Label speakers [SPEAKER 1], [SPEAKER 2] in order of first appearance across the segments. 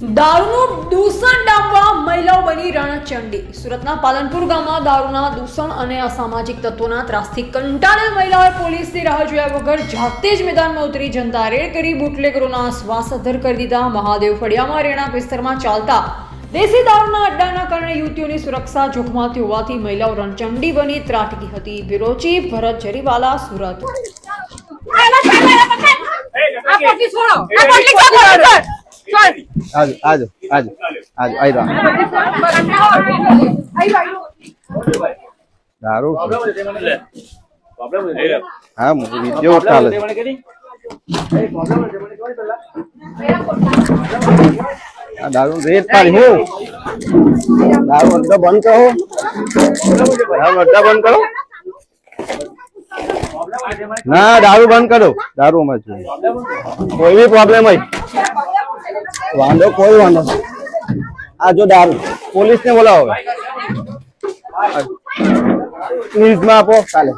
[SPEAKER 1] દારૂનું દૂષણ ડામવા મહિલાઓ બની રણચંડી સુરતના પાલનપુર ગામમાં દારૂના દૂષણ અને અસામાજિક તત્વોના ત્રાસથી કંટાળેલ મહિલાઓએ પોલીસની રાહ જોયા વગર જાતે જ મેદાનમાં ઉતરી જનતા રેડ કરી બુટલેગરોના શ્વાસ અધર કરી દીધા મહાદેવ ફળિયામાં રહેણાંક વિસ્તારમાં ચાલતા દેશી દારૂના અડ્ડાના કારણે યુવતીઓની સુરક્ષા જોખમાતી હોવાથી મહિલાઓ રણચંડી બની ત્રાટકી હતી બ્યુરો ચીફ ભરત જરીવાલા સુરત
[SPEAKER 2] આજો આજો આજો આજો આઈ રહ્યો દારૂ? હા વીડિયો ચાલે દારૂ રેટ પાડી હું. દારૂ અડધો બંધ કરો. દારૂ અડધા બંધ કરો. ના, દારૂ બંધ કરો. દારૂ અમારે કોઈ બી પ્રોબ્લેમ હોય. વાંધો કોઈ વાંધો. આ જો દારૂ પોલીસ ને બોલાવો હવે. ન્યૂઝમાં આપો કાલે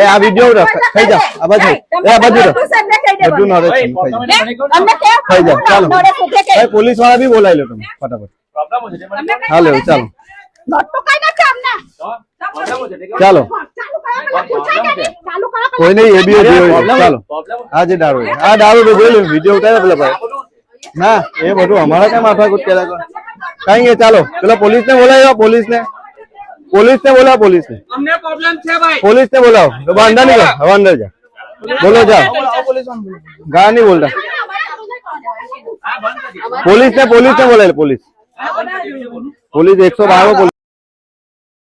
[SPEAKER 2] એ આ વીડિયો થઈ જાવ આ બાજુ એ આ બાજુ રહો. બધું નોલેજ થઈ જાય. થઈ જાય. ચાલો. ભાઈ પોલીસવાળા બી બોલાવી લો તમે ફટાફટ. હાલો ચાલો. ચાલો. કોઈ નહીં એ બી જોઈ ચાલો આ જે દારૂ આ દારૂ તો જોઈ લે વીડિયો ઉતાર્યો પેલા ભાઈ. ના એ બધું અમારા કઈ માથા કુટ કર્યા કરો. કઈ નહીં ચાલો. પેલા પોલીસ ને બોલાવ્યો પોલીસ ને પોલીસ ને બોલાવો પોલીસ ને
[SPEAKER 3] અમને પ્રોબ્લેમ છે ભાઈ.
[SPEAKER 2] પોલીસ ને બોલાવો બા અંદર નીકળો. હવે અંદર જાઓ બોલો જાઓ ગા નહીં બોલતા. પોલીસ. ને પોલીસ ને બોલાવે પોલીસ પોલીસ એકસો બાર